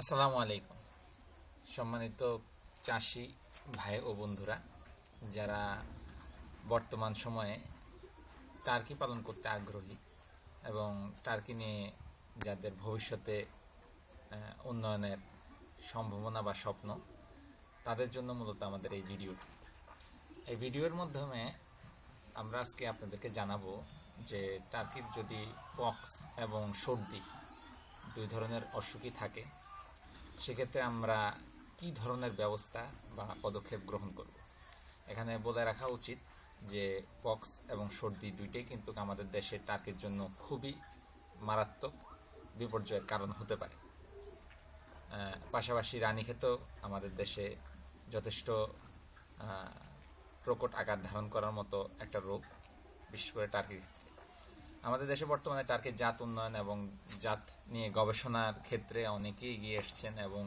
আসসালামু আলাইকুম। সম্মানিত চাষি ভাই ও বন্ধুরা, যারা বর্তমান সময়ে টার্কি পালন করতে আগ্রহী এবং টার্কি নিয়ে যাদের ভবিষ্যতে উন্নয়নের সম্ভাবনা বা স্বপ্ন, তাদের জন্য মূলত আমাদের এই ভিডিওটি। এই ভিডিওর মাধ্যমে আমরা আজকে আপনাদেরকে জানাব যে টার্কির যদি ফক্স এবং সর্দি দুই ধরনের অসুখই থাকে সেক্ষেত্রে আমরা কি ধরনের ব্যবস্থা বা পদক্ষেপ গ্রহণ করব? এখানে বলে রাখা উচিত যে পক্স এবং সর্দি দুইটাই কিন্তু আমাদের দেশে টার্কের জন্য খুবই মারাত্মক বিপর্যয়ের কারণ হতে পারে। পাশাপাশি রানীক্ষেতেও আমাদের দেশে যথেষ্ট প্রকট আকার ধারণ করার মতো একটা রোগ বিশেষ করে টার্কির ক্ষেত্রে। আমাদের দেশে বর্তমানে টার্কির জাত উন্নয়ন এবং জাত নিয়ে গবেষণার ক্ষেত্রে অনেকেই এগিয়ে এসছেন এবং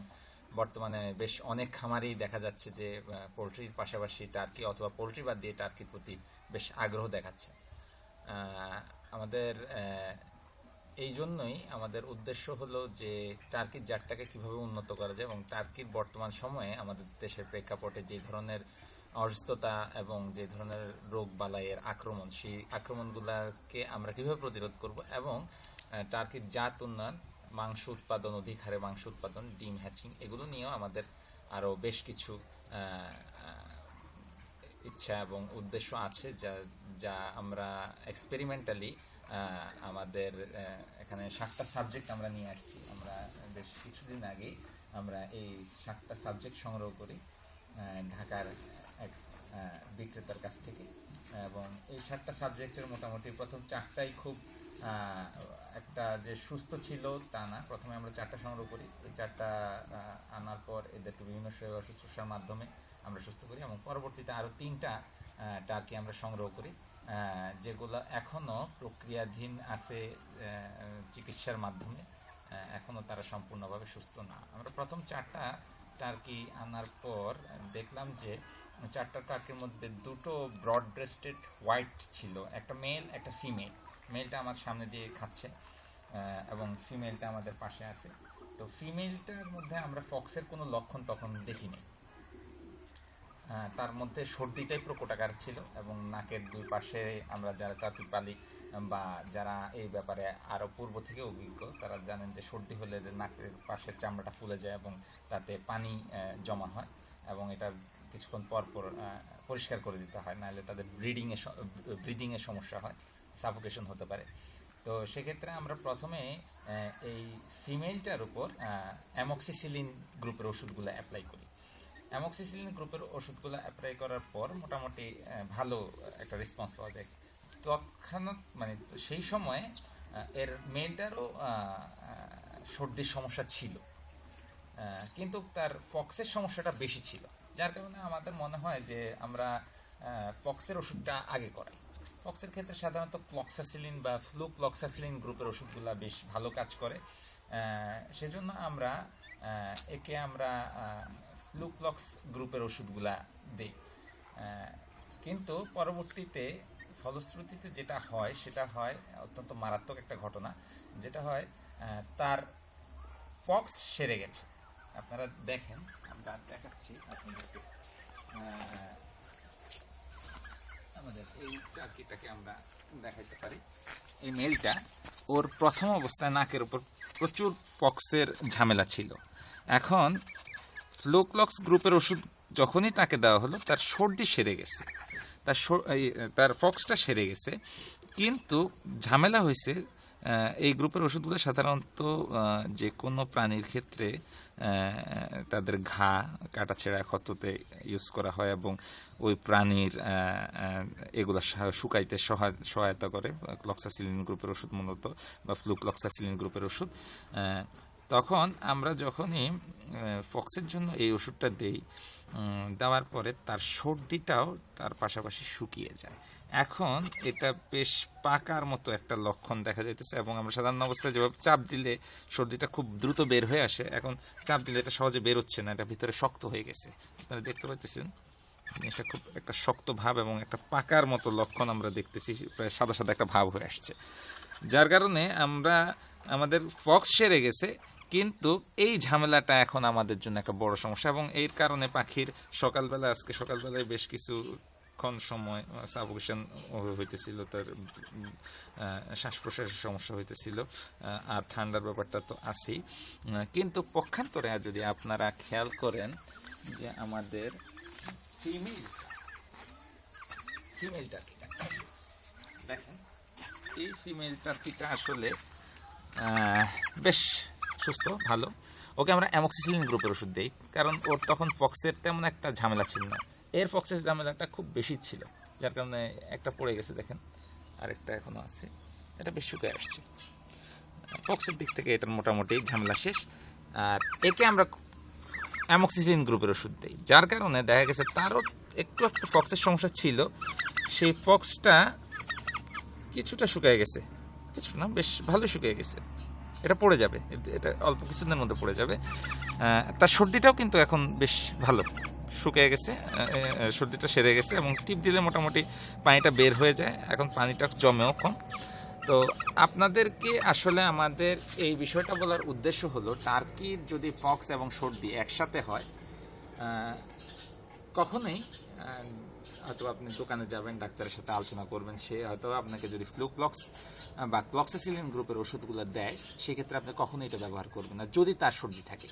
বর্তমানে বেশ অনেক খামারেই দেখা যাচ্ছে যে পোলট্রির পাশাপাশি টার্কি অথবা পোলট্রি বাদ দিয়ে টার্কির প্রতি বেশ আগ্রহ দেখাচ্ছে। আমাদের এই জন্যই আমাদের উদ্দেশ্য হলো যে টার্কির জাতটাকে কীভাবে উন্নত করা যায় এবং টার্কির বর্তমান সময়ে আমাদের দেশের প্রেক্ষাপটে যে ধরনের অসুস্থতা এবং যে ধরনের রোগ বালাইয়ের আক্রমণ, সেই আক্রমণগুলোকে আমরা কীভাবে প্রতিরোধ করব এবং টার্কির জাত উন্নয়ন, মাংস উৎপাদন, অধিক হারে মাংস উৎপাদন, ডিম হ্যাচিং, এগুলো নিয়েও আমাদের আরও বেশ কিছু ইচ্ছা এবং উদ্দেশ্য আছে যা যা আমরা এক্সপেরিমেন্টালি আমাদের এখানে সাতটা সাবজেক্ট আমরা নিয়ে আসছি। আমরা বেশ কিছুদিন আগে আমরা এই সাতটা সাবজেক্ট সংগ্রহ করি ঢাকার এক বিক্রেতার কাছ থেকে। এবং এই সাতটা সাবজেক্টের মোটামুটি প্রথম চারটাই খুব একটা যে সুস্থ ছিল তা না। প্রথমে আমরা চারটা সংগ্রহ করি। এই চারটা আনার পর এদেরকে বিভিন্ন শুশ্রূষার মাধ্যমে আমরা সুস্থ করি এবং পরবর্তীতে আরও তিনটা টার্কি আমরা সংগ্রহ করি যেগুলো এখনও প্রক্রিয়াধীন আছে চিকিৎসার মাধ্যমে এখনও তারা সম্পূর্ণভাবে সুস্থ না। আমরা প্রথম চারটা টার্কি আনার পর দেখলাম যে চারটা টার্কির মধ্যে দুটো ব্রড ব্রেস্টেড হোয়াইট ছিল, একটা মেল, একটা ফিমেল। মেলটা আমার সামনে দিয়ে খাচ্ছে এবং ফিমেলটা আমাদের পাশে আছে। তো ফিমেলটার মধ্যে আমরা ফক্সের কোনো লক্ষণ তখন দেখিনি। তার মধ্যে সর্দিটাই প্রকট আকার ছিল এবং নাকের দুই পাশে আমরা যারা চাতুই পালি বা যারা এই ব্যাপারে আরও পূর্ব থেকে অভিজ্ঞ, তারা জানেন যে সর্দি হলে নাকের পাশের চামড়াটা ফুলে যায় এবং তাতে পানি জমা হয় এবং এটা কিছুক্ষণ পর পর পরিষ্কার করে দিতে হয়, নাহলে তাদের ব্রিডিংয়ে ব্রিদিংয়ের সমস্যা হয়, সাফোকেশন হতে পারে। তো সেক্ষেত্রে আমরা প্রথমে এই ফিমেলটার উপর অ্যামক্সিসিলিন গ্রুপের ওষুধগুলো অ্যাপ্লাই করি। অ্যামক্সিসিলিন গ্রুপের ওষুধগুলো অ্যাপ্লাই করার পর মোটামুটি ভালো একটা রেসপন্স পাওয়া যায়। তৎক্ষণাৎ মানে সেই সময়ে এর আহ, সর্দির সমস্যা ছিল। কিন্তু তার ফক্সের সমস্যাটা বেশি ছিল। যার কারণে আমাদের মনে হয় যে আমরা ফক্সের ওষুধটা আগে করাই। ফক্সের ক্ষেত্রে সাধারণত ক্লক্সাসিলিন বা ফ্লু ক্লক্সাসিলিন গ্রুপের ওষুধগুলো বেশ ভালো কাজ করে। সেজন্য আমরা একে আমরা ফ্লুক্লক্স গ্রুপের ওষুধগুলা দিই। কিন্তু পরবর্তীতে ফলশ্রুতিতে যেটা হয়, সেটা হয় অত্যন্ত মারাত্মক একটা ঘটনা, যেটা হয় তার ফক্স সেরে গেছে। আপনারা দেখেন, আমরা দেখাচ্ছি আপনাদেরকে। আমাদের এই টার্কিটাকে আমরা দেখাইতে পারি। এই মেলটা ওর প্রথম অবস্থায় নাকের উপর প্রচুর ফক্সের ঝামেলা ছিল। এখন ফ্লোক্লক্স গ্রুপের ওষুধ যখনই তাকে দেওয়া হলো, তার সর্দি সেরে গেছে। তার তার ফক্সটা সেরে গেছে। কিন্তু ঝামেলা হয়েছে এই গ্রুপের ওষুধগুলো সাধারণত যে কোনো প্রাণীর ক্ষেত্রে তাদের ঘা, কাটাছেঁড়া, ক্ষততে ইউজ করা হয় এবং ওই প্রাণীর এগুলো শুকাইতে সহায়- সহায়তা করে ক্লক্সাসিলিন গ্রুপের ওষুধ মূলত বা ফ্লুক্লক্সাসিলিন গ্রুপের ওষুধ। তখন আমরা যখনই ফক্সের জন্য এই ওষুধটা দেই দেওয়ার পরে তার সর্দিটাও তার পাশাপাশি শুকিয়ে যায়। এখন এটা বেশ পাকার মতো একটা লক্ষণ দেখা যাইতেছে এবং আমরা সাধারণ অবস্থায় যেভাবে চাপ দিলে সর্দিটা খুব দ্রুত বের হয়ে আসে, এখন চাপ দিলে এটা সহজে বের হচ্ছে না, এটা ভিতরে শক্ত হয়ে গেছে। আপনারা দেখতে পাইতেছেন, জিনিসটা খুব একটা শক্ত ভাব এবং একটা পাকার মতো লক্ষণ আমরা দেখতেছি, প্রায় সাদা সাদা একটা ভাব হয়ে আসছে। যার কারণে আমরা, আমাদের ফক্স সেরে গেছে কিন্তু এই ঝামেলাটা এখন আমাদের জন্য একটা বড় সমস্যা এবং এর কারণে পাখির সকালবেলা, আজকে সকালবেলায় বেশ কিছু ক্ষণ সময় সাফোকেশন হইতেছিল, তার শ্বাস প্রশ্বাসের সমস্যা হইতেছিল আর ঠান্ডার ব্যাপারটা তো আছেই। কিন্তু পক্ষান্তরে যদি আপনারা খেয়াল করেন যে আমাদের ফিমেল ফিমেল টার্কিটা দেখেন, এই ফিমেল টার্কিটা আসলে বেশ সুস্থ, ভালো। ওকে আমরা অ্যামক্সিসিলিন গ্রুপের ওষুধ দিই, কারণ ওর তখন ফক্সের তেমন একটা ঝামেলা ছিল না। এর ফক্সের ঝামেলাটা খুব বেশি ছিল, যার কারণে একটা পড়ে গেছে, দেখেন। আরেকটা এখনও আছে, এটা বেশ শুকিয়ে আসছে। ফক্সের দিক থেকে এটার মোটামুটি ঝামেলা শেষ। আর একে আমরা অ্যামক্সিসিলিন গ্রুপের ওষুধ দিই, যার কারণে দেখা গেছে তারও একটু একটু ফক্সের সমস্যা ছিল। সেই ফক্সটা কিছুটা শুকিয়ে গেছে, কিছু না, বেশ ভালো শুকিয়ে গেছে। এটা পড়ে যাবে। এটা অল্প কিছুদিনের মধ্যে পড়ে যাবে। তার সর্দিটাও কিন্তু এখন বেশ ভালো। শুকিয়ে গেছে সর্দিটা সেরে গেছে এবং টিপ দিলে মোটামুটি পানিটা বের হয়ে যায়। এখন পানিটা জমেও কম। তো আপনাদেরকে আসলে আমাদের এই বিষয়টা বলার উদ্দেশ্য হলো টার্কির যদি ফক্স এবং সর্দি একসাথে হয় কখনোই হয়তো আপনি দোকানে যাবেন, ডাক্তারের সাথে আলোচনা করবেন, সে হয়তো আপনাকে যদি ফ্লুক্লক্স বা ক্লক্সাসিলিন গ্রুপের ওষুধগুলো দেয়, সেক্ষেত্রে আপনি কখনো এটা ব্যবহার করবেন না, যদি তার সর্দি থাকে।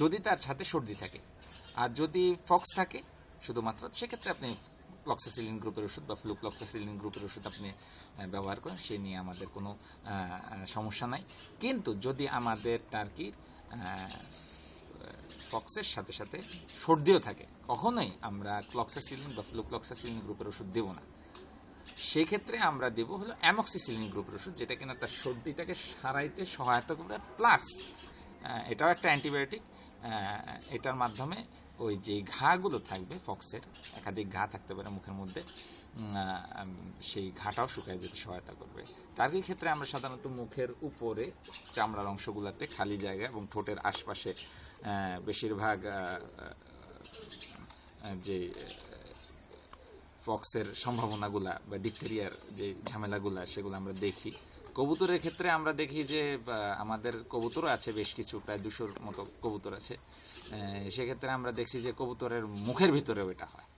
যদি তার সাথে সর্দি থাকে। আর যদি ফক্স থাকে, শুধুমাত্র সেক্ষেত্রে আপনি ক্লক্সাসিলিন গ্রুপের ওষুধ বা ফ্লুক্লক্সাসিলিন গ্রুপের ওষুধ আপনি ব্যবহার করেন, সে নিয়ে আমাদের কোনো সমস্যা নাই। কিন্তু যদি আমাদের টার্কির ফক্সের সাথে সাথে সর্দিও থাকে। কখনোই আমরা ক্লক্সাসিলিন বা ফ্লুক্লক্সাসিলিন গ্রুপের ওষুধ দেবো না। সেই ক্ষেত্রে আমরা দেবো হলো অ্যামক্সিসিলিন গ্রুপের ওষুধ, যেটা কিনা তার সর্দিটাকে সারাইতে সহায়তা করবে। প্লাস এটাও একটা অ্যান্টিবায়োটিক এটার মাধ্যমে ওই যে ঘাগুলো থাকবে ফক্সের একাধিক ঘা থাকতে পারে মুখের মধ্যে সেই ঘাটাও শুকায় যেতে সহায়তা করবে। টার্কির ক্ষেত্রে আমরা সাধারণত মুখের উপরে চামড়ার অংশগুলোতে খালি জায়গা এবং ঠোঁটের আশপাশে বেশিরভাগ যে ফক্সের সম্ভাবনাগুলা বা ডিপথেরিয়ার যে ঝামেলাগুলা সেগুলো আমরা দেখি। কবুতরের ক্ষেত্রে আমরা দেখি যে আমাদের কবুতরও আছে বেশ কিছু, প্রায় দুশোর মতো কবুতর আছে। সেক্ষেত্রে আমরা দেখছি যে কবুতরের মুখের ভিতরেও এটা হয়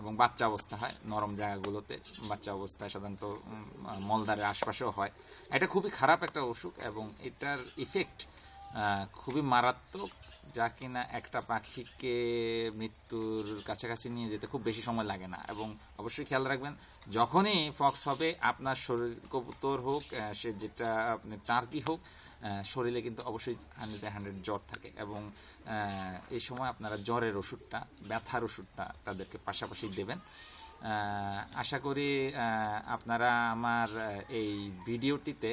এবং বাচ্চা অবস্থা হয় নরম জায়গাগুলোতে। বাচ্চা অবস্থায় সাধারণত মলদারের আশপাশেও হয়। এটা খুবই খারাপ একটা অসুখ এবং এটার ইফেক্ট খুবই মারাত্মক, যা কিনা একটা পাখিকে মৃত্যুর কাছাকাছি নিয়ে যেতে খুব বেশি সময় লাগে না। এবং অবশ্যই খেয়াল রাখবেন, যখনই ফক্স হবে, আপনার শরীর কবুতর হোক সে যেটা আপনি টার্কি হোক শরীরে কিন্তু অবশ্যই হান্ড্রেড হান্ড্রেড জ্বর থাকে এবং এই সময় আপনারা জ্বরের ওষুধটা, ব্যথার ওষুধটা তাদেরকে পাশাপাশি দেবেন। আশা করি আপনারা আমার এই ভিডিওটিতে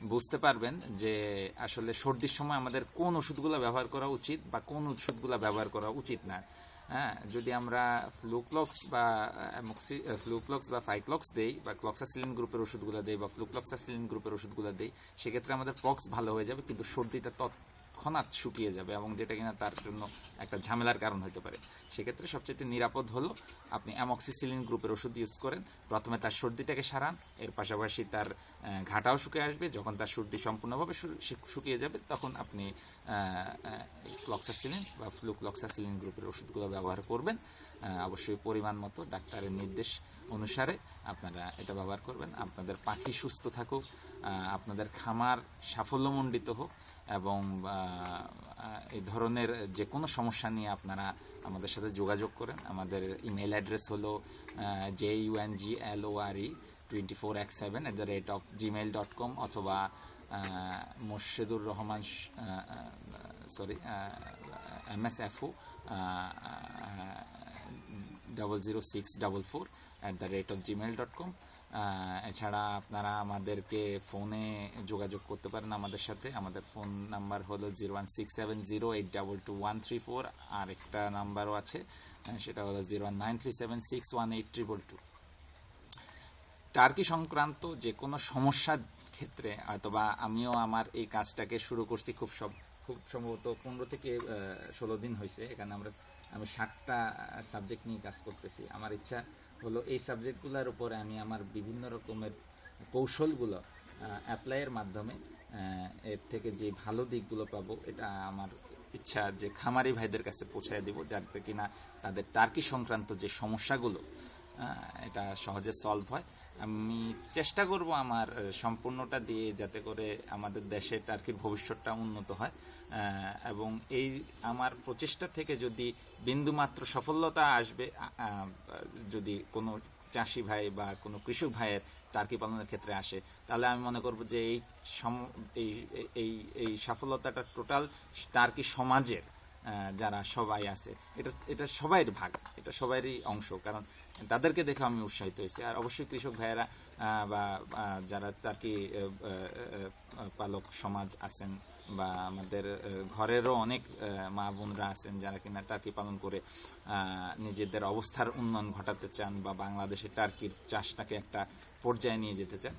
বুঝতে পারবেন যে আসলে সর্দির সময় আমাদের কোন ওষুধগুলো ব্যবহার করা উচিত বা কোন ওষুধগুলো ব্যবহার করা উচিত না। হ্যাঁ যদি আমরা ফ্লুক্লক্স বা অ্যামক্সি, ফ্লুক্লক্স বা ফাইক্লক্স দেই বা ক্লক্সাসিলিন গ্রুপের ওষুধগুলো দেই বা ফ্লুক্লক্সাসিলিন গ্রুপের ওষুধগুলো দেই, সেক্ষেত্রে আমাদের ফক্স ভালো হয়ে যাবে কিন্তু সর্দিটা তৎক্ষণাৎ শুকিয়ে যাবে এবং যেটা কিনা তার জন্য একটা ঝামেলার কারণ হতে পারে। সেক্ষেত্রে সবচেয়ে নিরাপদ হলো আপনি অ্যামক্সিসিলিন গ্রুপের ওষুধ ইউজ করেন, প্রথমে তার সর্দিটাকে সারান, এর পাশাপাশি তার ঘাটাও শুকিয়ে আসবে, যখন তার সর্দি সম্পূর্ণভাবে শুকিয়ে যাবে, তখন আপনি ক্লক্সাসিলিন বা ফ্লুক্লক্সাসিলিন গ্রুপের ওষুধগুলো ব্যবহার করবেন। অবশ্যই পরিমাণ মতো, ডাক্তারের নির্দেশ অনুসারে আপনারা এটা ব্যবহার করবেন। আপনাদের পাখি সুস্থ থাকুক আপনাদের খামার সাফল্যমণ্ডিত হোক এবং এই ধরনের যে কোনো সমস্যা নিয়ে আপনারা আমাদের সাথে যোগাযোগ করেন। আমাদের ইমেল অ্যাড্রেস হলো J U N G L O R E twenty four X seven at the rate of Gmail dot com অথবা Morshedur Rahman sorry M S F O double zero six double four at the rate of Gmail dot com এছাড়া আপনারা আমাদেরকে ফোনে যোগাযোগ করতে পারেন আমাদের সাথে। আমাদের ফোন নাম্বার হলো zero one six seven zero eight double two one three four আর একটা নাম্বারও আছে সেটা হলো zero one nine three seven six one eight triple two Turkey সংক্রান্ত যে কোনো সমস্যার ক্ষেত্রে হয়তোবা আমিও আমার এই কাজটাকে শুরু করছি খুব সব, খুব সম্ভবত পনেরো থেকে ষোলো দিন হয়েছে এখানে আমরা, আমি ষাটটা সাবজেক্ট নিয়ে কাজ করতেছি। আমার ইচ্ছা হলো এই সাবজেক্টগুলোর উপরে আমি আমার বিভিন্ন রকমের কৌশলগুলো অ্যাপ্লাইয়ের মাধ্যমে এর থেকে যে ভালো দিকগুলো পাবো, এটা আমার ইচ্ছা যে খামারি ভাইদের কাছে পৌঁছায় দেবো, যাতে কিনা তাদের টার্কি সংক্রান্ত যে সমস্যাগুলো এটা সহজে সলভ হয়। আমি চেষ্টা করব আমার সম্পূর্ণটা দিয়ে যাতে করে আমাদের দেশে টার্কির ভবিষ্যৎটা উন্নত হয়। এবং এই আমার প্রচেষ্টা থেকে যদি বিন্দুমাত্র সফলতা আসবে যদি কোনো চাষি ভাই বা কোনো কৃষক ভাইয়ের টার্কি পালনের ক্ষেত্রে আসে, তাহলে আমি মনে করব যে এই সম- এই এই সফলতাটা টোটাল টার্কি সমাজের যারা সবাই আছে এটা এটা সবাইয়ের ভাগ এটা সবাইয়েরই অংশ। কারণ তাদেরকে দেখে আমি উৎসাহিত হয়েছি। আর অবশ্যই কৃষক ভাইয়েরা বা যারা আর আহ, পালক সমাজ আছেন বা আমাদের ঘরেরও অনেক মা বোনরা আছেন যারা কিনা টার্কি পালন করে নিজেদের অবস্থার উন্নয়ন ঘটাতে চান বা বাংলাদেশে টার্কির চাষটাকে একটা পর্যায়ে নিয়ে যেতে চান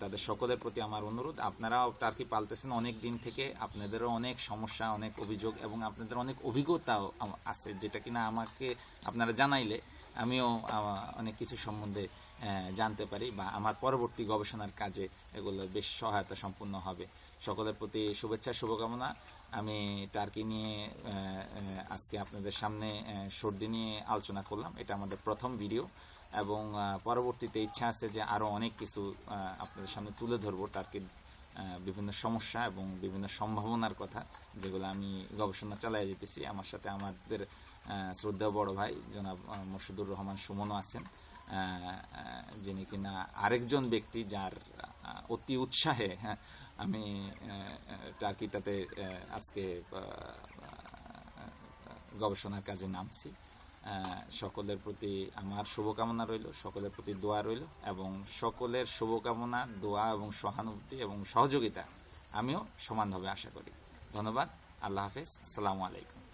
তাদের সকলের প্রতি আমার অনুরোধ। আপনারাও টার্কি পালতেছেন অনেক দিন থেকে, আপনাদেরও অনেক সমস্যা, অনেক অভিযোগ এবং আপনাদের অনেক অভিজ্ঞতাও আছে যেটা কিনা আমাকে আপনারা জানাইলে আমিও অনেক কিছু সম্বন্ধে জানতে পারি বা আমার পরবর্তী গবেষণার কাজে এগুলো বেশ সহায়তা সম্পূর্ণ হবে। সকলের প্রতি শুভেচ্ছা, শুভকামনা। আমি টার্কি নিয়ে আজকে আপনাদের সামনে সর্দি নিয়ে আলোচনা করলাম। এটা আমাদের প্রথম ভিডিও এবং পরবর্তীতে ইচ্ছা আছে যে আরও অনেক কিছু আপনাদের সামনে তুলে ধরবো টার্কির বিভিন্ন সমস্যা এবং বিভিন্ন সম্ভাবনার কথা যেগুলো আমি গবেষণা চালিয়ে যেতেছি। আমার সাথে আমাদের আহ, শ্রদ্ধেয় বড় ভাই জনাব মসুদুর রহমান সুমনও আছেন যিনি কিনা আরেকজন ব্যক্তি যার অতি উৎসাহে হ্যাঁ আমি টার্কিটাতে আজকে গবেষণার কাজে নামছি। সকলের প্রতি আমার শুভকামনা রইল সকলের প্রতি দোয়া রইল এবং সকলের শুভকামনা দোয়া এবং সহানুভূতি এবং সহযোগিতা আমিও সমানভাবে আশা করি। ধন্যবাদ আল্লাহ হাফেজ আসসালামু আলাইকুম।